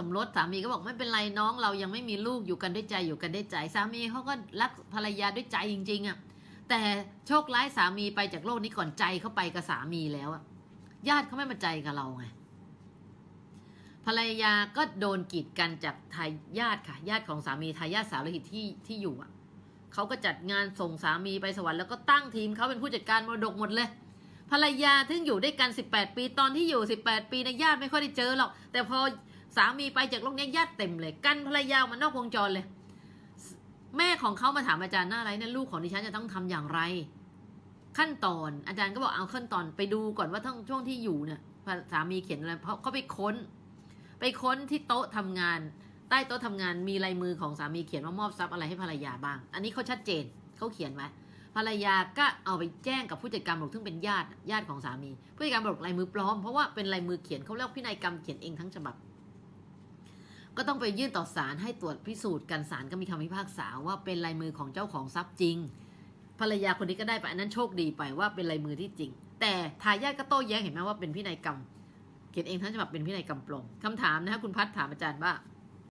สมรสสามีก็บอกไม่เป็นไรน้องเรายังไม่มีลูกอยู่กันด้วยใจอยู่กันด้วยใจ สามีเขาก็รักภรรยาด้วยใจจริง ๆอะ่ะแต่โชคร้ายสามีไปจากโลกนี้ก่อนใจเขาไปกับสามีแล้วอะญาติเขาไม่มาใจกับเราไงภรรยาก็โดนกีดกันจากทายาทค่ะ ญาติของสามีทายาทสาวโลหิตที่ที่อยู่อะเขาก็จัดงานส่งสามีไปสวรรค์แล้วก็ตั้งทีมเขาเป็นผู้จัดการมรดกหมดเลย ภรรยาถึงอยู่ด้วยกัน 18 ปีตอนที่อยู่ 18 ปีในะญาติไม่ค่อยได้เจอหรอก แต่พอ สามีไปจากโลกนี้ญาติเต็มเลย กันภรรยามานอกวงจรเลย แม่ของเขามาถามอาจารย์หน้าไรเนี่ยลูกของดิฉันจะต้องทำอย่างไร ขั้นตอนอาจารย์ก็บอกเอาขั้นตอนไปดูก่อนว่าทั้งช่วงที่อยู่เนี่ยสามีเขียนอะไรเพราะเขาไปค้น ไปค้นที่โต๊ะทำงาน ใต้โต๊ะทำงานมีลายมือของสามีเขียนว่ามอบทรัพย์อะไรให้ภรรยาบ้าง อันนี้เขาชัดเจนเขาเขียนไว้ภรรยาก็เอาไปแจ้งกับผู้จัดการมรดกซึ่งเป็นญาติญาติของสามี ผู้จัดการมรดกลายมือปลอมเพราะว่าเป็นลายมือเขียนเขาเรียกพินัยกรรมเขียนเองทั้งฉบับ ก็ต้องไปยื่นต่อศาลให้ตรวจพิสูจน์กันศาลก็มีคำพิพากษาว่าเป็นลายมือของเจ้าของทรัพย์จริง ภรรยาคนนี้ก็ได้ไปอันนั้นโชคดีไปว่าเป็นลายมือที่จริง แต่ทายาทก็โต้แย้งเห็นไหมว่าเป็นพินัยกรรมเขียนเองทั้งฉบับเป็นพินัยกรรมปลอมคำถามนะคะคุณพัฒถามอาจารย์ว่า